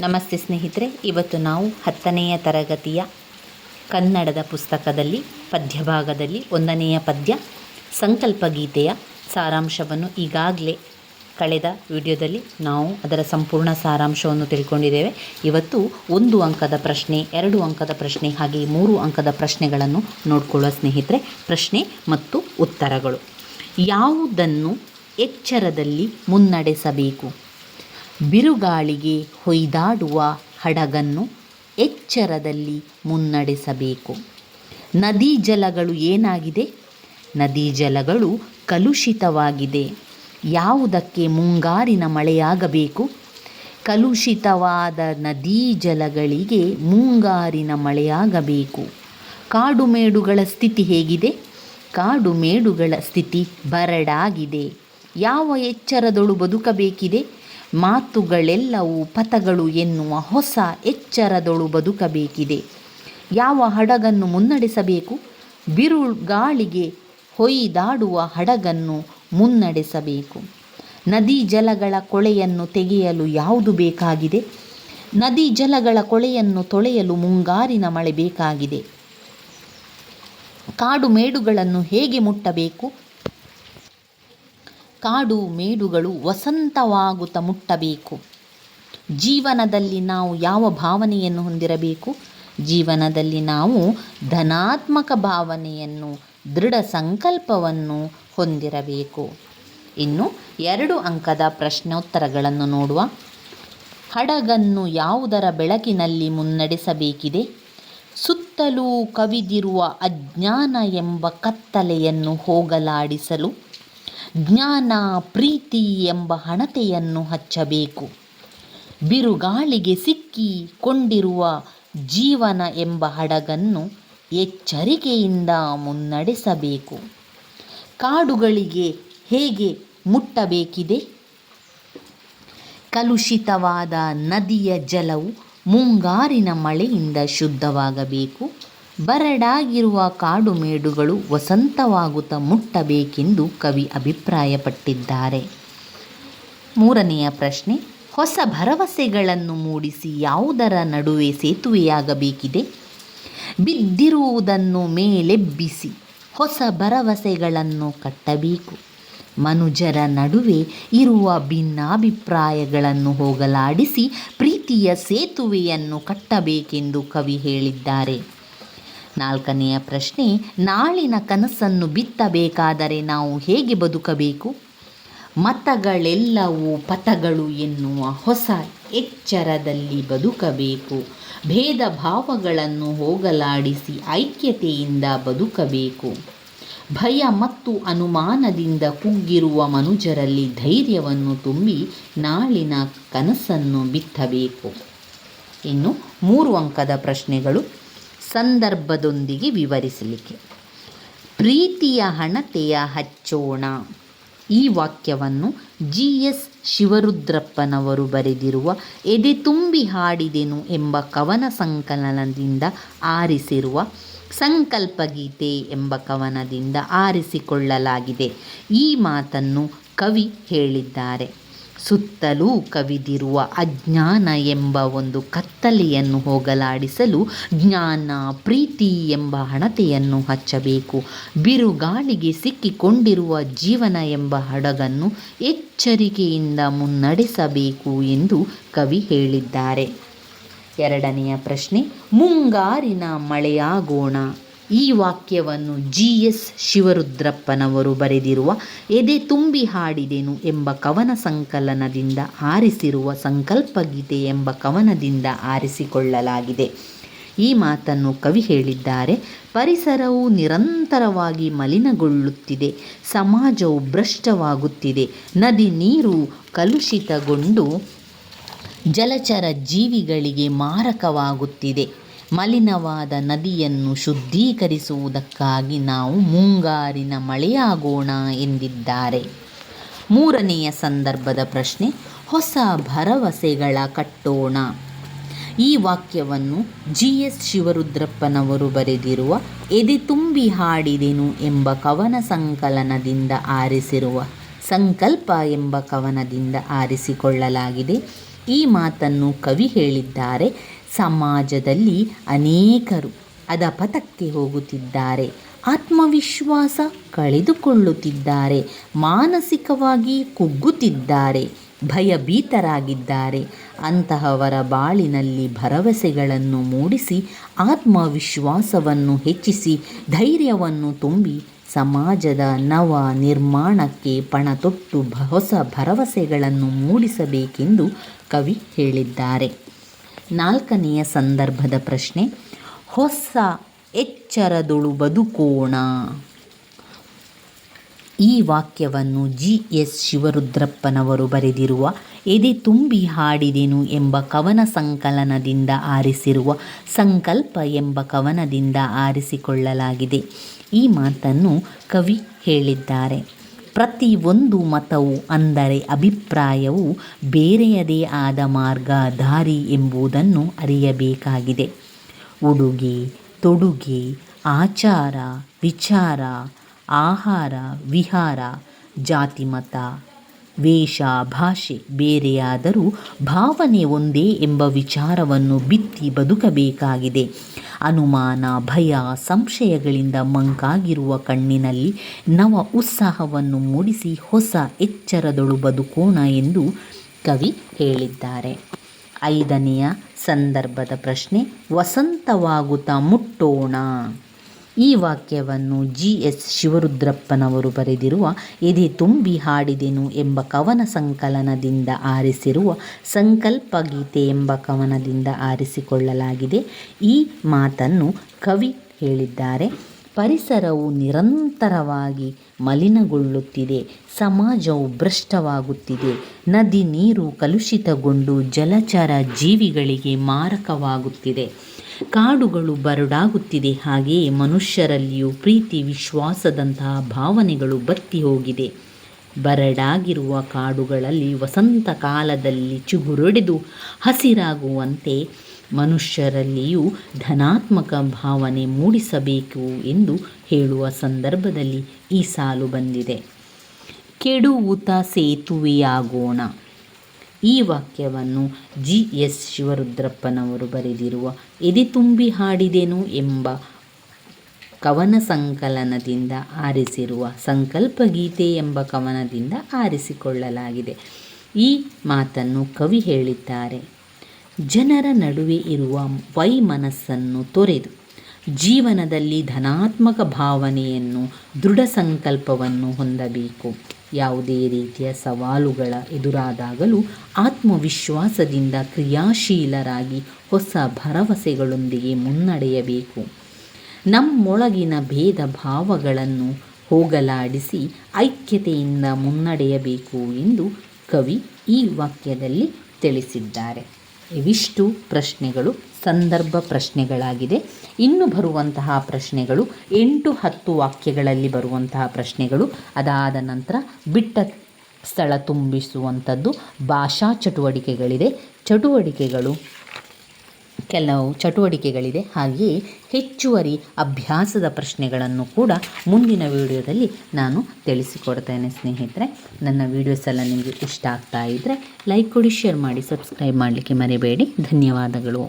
ನಮಸ್ತೆ ಸ್ನೇಹಿತರೆ, ಇವತ್ತು ನಾವು ಹತ್ತನೆಯ ತರಗತಿಯ ಕನ್ನಡದ ಪುಸ್ತಕದಲ್ಲಿ, ಪದ್ಯಭಾಗದಲ್ಲಿ ಒಂದನೆಯ ಪದ್ಯ ಸಂಕಲ್ಪ ಗೀತೆಯ ಸಾರಾಂಶವನ್ನು ಈಗಾಗಲೇ ಕಳೆದ ವಿಡಿಯೋದಲ್ಲಿ ನಾವು ಅದರ ಸಂಪೂರ್ಣ ಸಾರಾಂಶವನ್ನು ತಿಳ್ಕೊಂಡಿದ್ದೇವೆ. ಇವತ್ತು ಒಂದು ಅಂಕದ ಪ್ರಶ್ನೆ, ಎರಡು ಅಂಕದ ಪ್ರಶ್ನೆ, ಹಾಗೆ ಮೂರು ಅಂಕದ ಪ್ರಶ್ನೆಗಳನ್ನು ನೋಡಿಕೊಳ್ಳುವ ಸ್ನೇಹಿತರೆ, ಪ್ರಶ್ನೆ ಮತ್ತು ಉತ್ತರಗಳು. ಯಾವುದನ್ನು ಎಚ್ಚರದಲ್ಲಿ ಮುನ್ನಡೆಸಬೇಕು? ಬಿರುಗಾಳಿಗೆ ಹೊಯ್ದಾಡುವ ಹಡಗನ್ನು ಎಚ್ಚರದಲ್ಲಿ ಮುನ್ನಡೆಸಬೇಕು. ನದಿ ಜಲಗಳು ಏನಾಗಿದೆ? ನದಿ ಜಲಗಳು ಕಲುಷಿತವಾಗಿದೆ. ಯಾವುದಕ್ಕೆ ಮುಂಗಾರಿನ ಮಳೆಯಾಗಬೇಕು? ಕಲುಷಿತವಾದ ನದೀ ಜಲಗಳಿಗೆ ಮುಂಗಾರಿನ ಮಳೆಯಾಗಬೇಕು. ಕಾಡುಮೇಡುಗಳ ಸ್ಥಿತಿ ಹೇಗಿದೆ? ಕಾಡುಮೇಡುಗಳ ಸ್ಥಿತಿ ಬರಡಾಗಿದೆ. ಯಾವ ಎಚ್ಚರದೊಳು ಬದುಕಬೇಕಿದೆ? ಮಾತುಗಳೆಲ್ಲವೂ ಪಥಗಳು ಎನ್ನುವ ಹೊಸ ಎಚ್ಚರದೊಳು ಬದುಕಬೇಕಿದೆ. ಯಾವ ಹಡಗನ್ನು ಮುನ್ನಡೆಸಬೇಕು? ಬಿರುಗಾಳಿಗೆ ಹೊಯ್ದಾಡುವ ಹಡಗನ್ನು ಮುನ್ನಡೆಸಬೇಕು. ನದಿ ಜಲಗಳ ಕೊಳೆಯನ್ನು ತೆಗೆಯಲು ಯಾವುದು ಬೇಕಾಗಿದೆ? ನದಿ ಜಲಗಳ ಕೊಳೆಯನ್ನು ತೊಳೆಯಲು ಮುಂಗಾರಿನ ಮಳೆ ಬೇಕಾಗಿದೆ. ಕಾಡು ಮೇಡುಗಳನ್ನು ಹೇಗೆ ಮುಟ್ಟಬೇಕು? ಕಾಡು ಮೇಡುಗಳು ವಸಂತವಾಗುತ್ತ ಮುಟ್ಟಬೇಕು. ಜೀವನದಲ್ಲಿ ನಾವು ಯಾವ ಭಾವನೆಯನ್ನು ಹೊಂದಿರಬೇಕು? ಜೀವನದಲ್ಲಿ ನಾವು ಧನಾತ್ಮಕ ಭಾವನೆಯನ್ನು, ದೃಢ ಸಂಕಲ್ಪವನ್ನು ಹೊಂದಿರಬೇಕು. ಇನ್ನು ಎರಡು ಅಂಕದ ಪ್ರಶ್ನೋತ್ತರಗಳನ್ನು ನೋಡುವ. ಹಡಗನ್ನು ಯಾವುದರ ಬೆಳಕಿನಲ್ಲಿ ಮುನ್ನಡೆಸಬೇಕಿದೆ? ಸುತ್ತಲೂ ಕವಿದಿರುವ ಅಜ್ಞಾನ ಎಂಬ ಕತ್ತಲೆಯನ್ನು ಹೋಗಲಾಡಿಸಲು ಜ್ಞಾನ, ಪ್ರೀತಿ ಎಂಬ ಹಣತೆಯನ್ನು ಹಚ್ಚಬೇಕು. ಬಿರುಗಾಳಿಗೆ ಸಿಕ್ಕಿಕೊಂಡಿರುವ ಜೀವನ ಎಂಬ ಹಡಗನ್ನು ಎಚ್ಚರಿಕೆಯಿಂದ ಮುನ್ನಡೆಸಬೇಕು. ಕಾಡುಗಳಿಗೆ ಹೇಗೆ ಮುಟ್ಟಬೇಕಿದೆ? ಕಲುಷಿತವಾದ ನದಿಯ ಜಲವು ಮುಂಗಾರಿನ ಮಳೆಯಿಂದ ಶುದ್ಧವಾಗಬೇಕು. ಬರಡಾಗಿರುವ ಕಾಡು ಮೇಡುಗಳು ವಸಂತವಾಗುತ್ತ ಮುಟ್ಟಬೇಕೆಂದು ಕವಿ ಅಭಿಪ್ರಾಯಪಟ್ಟಿದ್ದಾರೆ. ಮೂರನೆಯ ಪ್ರಶ್ನೆ, ಹೊಸ ಭರವಸೆಗಳನ್ನು ಮೂಡಿಸಿ ಯಾವುದರ ನಡುವೆ ಸೇತುವೆಯಾಗಬೇಕಿದೆ? ಬಿದ್ದಿರುವುದನ್ನು ಮೇಲೆಬ್ಬಿಸಿ ಹೊಸ ಭರವಸೆಗಳನ್ನು ಕಟ್ಟಬೇಕು. ಮನುಜರ ನಡುವೆ ಇರುವ ಭಿನ್ನಾಭಿಪ್ರಾಯಗಳನ್ನು ಹೋಗಲಾಡಿಸಿ ಪ್ರೀತಿಯ ಸೇತುವೆಯನ್ನು ಕಟ್ಟಬೇಕೆಂದು ಕವಿ ಹೇಳಿದ್ದಾರೆ. ನಾಲ್ಕನೆಯ ಪ್ರಶ್ನೆ, ನಾಳಿನ ಕನಸನ್ನು ಬಿತ್ತಬೇಕಾದರೆ ನಾವು ಹೇಗೆ ಬದುಕಬೇಕು? ಮತಗಳೆಲ್ಲವೂ ಪಥಗಳು ಎನ್ನುವ ಹೊಸ ಎಚ್ಚರದಲ್ಲಿ ಬದುಕಬೇಕು. ಭೇದ ಭಾವಗಳನ್ನು ಹೋಗಲಾಡಿಸಿ ಐಕ್ಯತೆಯಿಂದ ಬದುಕಬೇಕು. ಭಯ ಮತ್ತು ಅನುಮಾನದಿಂದ ಕುಗ್ಗಿರುವ ಮನುಜರಲ್ಲಿ ಧೈರ್ಯವನ್ನು ತುಂಬಿ ನಾಳಿನ ಕನಸನ್ನು ಬಿತ್ತಬೇಕು. ಇನ್ನು ಮೂರು ಅಂಕದ ಪ್ರಶ್ನೆಗಳು. ಸಂದರ್ಭದೊಂದಿಗೆ ವಿವರಿಸಲಿಕ್ಕೆ. ಪ್ರೀತಿಯ ಹಣತೆಯ ಹಚ್ಚೋಣ. ಈ ವಾಕ್ಯವನ್ನು ಜಿ ಎಸ್ ಶಿವರುದ್ರಪ್ಪನವರು ಬರೆದಿರುವ ಎದೆ ತುಂಬಿ ಹಾಡಿದೆನು ಎಂಬ ಕವನ ಸಂಕಲನದಿಂದ ಆರಿಸಿರುವ ಸಂಕಲ್ಪಗೀತೆ ಎಂಬ ಕವನದಿಂದ ಆರಿಸಿಕೊಳ್ಳಲಾಗಿದೆ. ಈ ಮಾತನ್ನು ಕವಿ ಹೇಳಿದ್ದಾರೆ. ಸುತ್ತಲೂ ಕವಿದಿರುವ ಅಜ್ಞಾನ ಎಂಬ ಒಂದು ಕತ್ತಲೆಯನ್ನು ಹೋಗಲಾಡಿಸಲು ಜ್ಞಾನ, ಪ್ರೀತಿ ಎಂಬ ಹಣತೆಯನ್ನು ಹಚ್ಚಬೇಕು. ಬಿರುಗಾಳಿಗೆ ಸಿಕ್ಕಿಕೊಂಡಿರುವ ಜೀವನ ಎಂಬ ಹಡಗನ್ನು ಎಚ್ಚರಿಕೆಯಿಂದ ಮುನ್ನಡೆಸಬೇಕು ಎಂದು ಕವಿ ಹೇಳಿದ್ದಾರೆ. ಎರಡನೆಯ ಪ್ರಶ್ನೆ, ಮುಂಗಾರಿನ ಮಳೆಯಾಗೋಣ. ಈ ವಾಕ್ಯವನ್ನು ಜಿ ಎಸ್ ಶಿವರುದ್ರಪ್ಪನವರು ಬರೆದಿರುವ ಎದೆ ತುಂಬಿ ಹಾಡಿದೆನು ಎಂಬ ಕವನ ಸಂಕಲನದಿಂದ ಆರಿಸಿರುವ ಸಂಕಲ್ಪ ಗೀತೆ ಎಂಬ ಕವನದಿಂದ ಆರಿಸಿಕೊಳ್ಳಲಾಗಿದೆ ಈ ಮಾತನ್ನು ಕವಿ ಹೇಳಿದ್ದಾರೆ, ಪರಿಸರವು ನಿರಂತರವಾಗಿ ಮಲಿನಗೊಳ್ಳುತ್ತಿದೆ, ಸಮಾಜವು ಭ್ರಷ್ಟವಾಗುತ್ತಿದೆ, ನದಿ ನೀರು ಕಲುಷಿತಗೊಂಡು ಜಲಚರ ಜೀವಿಗಳಿಗೆ ಮಾರಕವಾಗುತ್ತಿದೆ. ಮಲಿನವಾದ ನದಿಯನ್ನು ಶುದ್ಧೀಕರಿಸುವುದಕ್ಕಾಗಿ ನಾವು ಮುಂಗಾರಿನ ಮಳೆಯಾಗೋಣ ಎಂದಿದ್ದಾರೆ. ಮೂರನೆಯ ಸಂದರ್ಭದ ಪ್ರಶ್ನೆ, ಹೊಸ ಭರವಸೆಗಳ ಕಟ್ಟೋಣ. ಈ ವಾಕ್ಯವನ್ನು ಜಿ. ಎಸ್. ಶಿವರುದ್ರಪ್ಪನವರು ಬರೆದಿರುವ ಎದೆ ತುಂಬಿ ಹಾಡಿದೆನು ಎಂಬ ಕವನ ಸಂಕಲನದಿಂದ ಆರಿಸಿರುವ ಸಂಕಲ್ಪ ಎಂಬ ಕವನದಿಂದ ಆರಿಸಿಕೊಳ್ಳಲಾಗಿದೆ. ಈ ಮಾತನ್ನು ಕವಿ ಹೇಳಿದ್ದಾರೆ. ಸಮಾಜದಲ್ಲಿ ಅನೇಕರು ಅಧಪತಕ್ಕೆ ಹೋಗುತ್ತಿದ್ದಾರೆ. ಆತ್ಮವಿಶ್ವಾಸ ಕಳೆದುಕೊಳ್ಳುತ್ತಿದ್ದಾರೆ. ಮಾನಸಿಕವಾಗಿ ಕುಗ್ಗುತ್ತಿದ್ದಾರೆ. ಭಯಭೀತರಾಗಿದ್ದಾರೆ. ಅಂತಹವರ ಬಾಳಿನಲ್ಲಿ ಭರವಸೆಗಳನ್ನು ಮೂಡಿಸಿ ಆತ್ಮವಿಶ್ವಾಸವನ್ನು ಹೆಚ್ಚಿಸಿ ಧೈರ್ಯವನ್ನು ತುಂಬಿ ಸಮಾಜದ ನವ ನಿರ್ಮಾಣಕ್ಕೆ ಪಣತೊಟ್ಟು ಹೊಸ ಭರವಸೆಗಳನ್ನು ಮೂಡಿಸಬೇಕೆಂದು ಕವಿ ಹೇಳಿದ್ದಾರೆ. ನಾಲ್ಕನೆಯ ಸಂದರ್ಭದ ಪ್ರಶ್ನೆ, ಹೊಸ ಎಚ್ಚರದೊಳು ಬದುಕೋಣ. ಈ ವಾಕ್ಯವನ್ನು ಜಿ ಎಸ್ ಶಿವರುದ್ರಪ್ಪನವರು ಬರೆದಿರುವ ಎದೆ ತುಂಬಿ ಹಾಡಿದೆನು ಎಂಬ ಕವನ ಸಂಕಲನದಿಂದ ಆರಿಸಿರುವ ಸಂಕಲ್ಪ ಎಂಬ ಕವನದಿಂದ ಆರಿಸಿಕೊಳ್ಳಲಾಗಿದೆ. ಈ ಮಾತನ್ನು ಕವಿ ಹೇಳಿದ್ದಾರೆ. ಪ್ರತಿಯೊಂದು ಮತವು ಅಂದರೆ ಅಭಿಪ್ರಾಯವು ಬೇರೆಯದೇ ಆದ ಮಾರ್ಗ ದಾರಿ ಎಂಬುದನ್ನು ಅರಿಯಬೇಕಾಗಿದೆ. ಉಡುಗೆ, ತೊಡುಗೆ, ಆಚಾರ, ವಿಚಾರ, ಆಹಾರ, ವಿಹಾರ, ಜಾತಿಮತ ವೇಷ ಭಾಷೆ ಬೇರೆಯಾದರೂ ಭಾವನೆ ಒಂದೇ ಎಂಬ ವಿಚಾರವನ್ನು ಬಿತ್ತಿ ಬದುಕಬೇಕಾಗಿದೆ. ಅನುಮಾನ, ಭಯ, ಸಂಶಯಗಳಿಂದ ಮಂಕಾಗಿರುವ ಕಣ್ಣಿನಲ್ಲಿ ನವ ಉತ್ಸಾಹವನ್ನು ಮೂಡಿಸಿ ಹೊಸ ಎಚ್ಚರದೊಳು ಬದುಕೋಣ ಎಂದು ಕವಿ ಹೇಳಿದ್ದಾರೆ. ಐದನೆಯ ಸಂದರ್ಭದ ಪ್ರಶ್ನೆ, ವಸಂತವಾಗುತ್ತಾ ಮುಟ್ಟೋಣ? ಈ ವಾಕ್ಯವನ್ನು ಜಿ ಎಸ್ ಶಿವರುದ್ರಪ್ಪನವರು ಬರೆದಿರುವ ಎದೆ ತುಂಬಿ ಹಾಡಿದೆನು ಎಂಬ ಕವನ ಸಂಕಲನದಿಂದ ಆರಿಸಿರುವ ಸಂಕಲ್ಪ ಗೀತೆ ಎಂಬ ಕವನದಿಂದ ಆರಿಸಿಕೊಳ್ಳಲಾಗಿದೆ. ಈ ಮಾತನ್ನು ಕವಿ ಹೇಳಿದ್ದಾರೆ. ಪರಿಸರವು ನಿರಂತರವಾಗಿ ಮಲಿನಗೊಳ್ಳುತ್ತಿದೆ. ಸಮಾಜವು ಭ್ರಷ್ಟವಾಗುತ್ತಿದೆ. ನದಿ ನೀರು ಕಲುಷಿತಗೊಂಡು ಜಲಚರ ಜೀವಿಗಳಿಗೆ ಮಾರಕವಾಗುತ್ತಿದೆ. ಕಾಡುಗಳು ಬರಡಾಗುತ್ತಿದೆ, ಹಾಗೆಯೇ ಮನುಷ್ಯರಲ್ಲಿಯೂ ಪ್ರೀತಿ ವಿಶ್ವಾಸದಂತಹ ಭಾವನೆಗಳು ಬತ್ತಿ ಹೋಗಿದೆ. ಬರಡಾಗಿರುವ ಕಾಡುಗಳಲ್ಲಿ ವಸಂತ ಕಾಲದಲ್ಲಿ ಚಿಗುರೊಡೆದು ಹಸಿರಾಗುವಂತೆ ಮನುಷ್ಯರಲ್ಲಿಯೂ ಧನಾತ್ಮಕ ಭಾವನೆ ಮೂಡಿಸಬೇಕು ಎಂದು ಹೇಳುವ ಸಂದರ್ಭದಲ್ಲಿ ಈ ಸಾಲು ಬಂದಿದೆ. ಕೆಡುವುತ ಸೇತುವೆಯಾಗೋಣ. ಈ ವಾಕ್ಯವನ್ನು ಜಿ ಎಸ್ ಶಿವರುದ್ರಪ್ಪನವರು ಬರೆದಿರುವ ಎದೆ ತುಂಬಿ ಹಾಡಿದೆನು ಎಂಬ ಕವನ ಸಂಕಲನದಿಂದ ಆರಿಸಿರುವ ಸಂಕಲ್ಪ ಗೀತೆ ಎಂಬ ಕವನದಿಂದ ಆರಿಸಿಕೊಳ್ಳಲಾಗಿದೆ. ಈ ಮಾತನ್ನು ಕವಿ ಹೇಳಿದ್ದಾರೆ. ಜನರ ನಡುವೆ ಇರುವ ವೈ ಮನಸ್ಸನ್ನು ತೊರೆದು ಜೀವನದಲ್ಲಿ ಧನಾತ್ಮಕ ಭಾವನೆಯನ್ನು ದೃಢ ಸಂಕಲ್ಪವನ್ನು ಹೊಂದಬೇಕು. ಯಾವುದೇ ರೀತಿಯ ಸವಾಲುಗಳ ಎದುರಾದಾಗಲೂ ಆತ್ಮವಿಶ್ವಾಸದಿಂದ ಕ್ರಿಯಾಶೀಲರಾಗಿ ಹೊಸ ಭರವಸೆಗಳೊಂದಿಗೆ ಮುನ್ನಡೆಯಬೇಕು. ನಮ್ಮೊಳಗಿನ ಭೇದ ಭಾವಗಳನ್ನು ಹೋಗಲಾಡಿಸಿ ಐಕ್ಯತೆಯಿಂದ ಮುನ್ನಡೆಯಬೇಕು ಎಂದು ಕವಿ ಈ ವಾಕ್ಯದಲ್ಲಿ ತಿಳಿಸಿದ್ದಾರೆ. ಇವಿಷ್ಟು ಪ್ರಶ್ನೆಗಳು, ಸಂದರ್ಭ ಪ್ರಶ್ನೆಗಳಾಗಿದೆ. ಇನ್ನು ಬರುವಂತಹ ಪ್ರಶ್ನೆಗಳು, ಎಂಟು ಹತ್ತು ವಾಕ್ಯಗಳಲ್ಲಿ ಬರುವಂತಹ ಪ್ರಶ್ನೆಗಳು, ಅದಾದ ನಂತರ ಬಿಟ್ಟ ಸ್ಥಳ ತುಂಬಿಸುವಂಥದ್ದು ಭಾಷಾ ಚಟುವಟಿಕೆಗಳಿದೆ. ಚಟುವಟಿಕೆಗಳು ಕೆಲವು ಚಟುವಟಿಕೆಗಳಿದೆ. ಹಾಗೆಯೇ ಹೆಚ್ಚುವರಿ ಅಭ್ಯಾಸದ ಪ್ರಶ್ನೆಗಳನ್ನು ಕೂಡ ಮುಂದಿನ ವಿಡಿಯೋದಲ್ಲಿ ನಾನು ತಿಳಿಸಿಕೊಡ್ತೇನೆ ಸ್ನೇಹಿತರೆ. ನನ್ನ ವಿಡಿಯೋಸ್ ಎಲ್ಲ ನಿಮಗೆ ಇಷ್ಟ ಆಗ್ತಾ ಇದ್ದರೆ ಲೈಕ್ ಕೊಡಿ, ಶೇರ್ ಮಾಡಿ, ಸಬ್ಸ್ಕ್ರೈಬ್ ಮಾಡಲಿಕ್ಕೆ ಮರಿಬೇಡಿ. ಧನ್ಯವಾದಗಳು.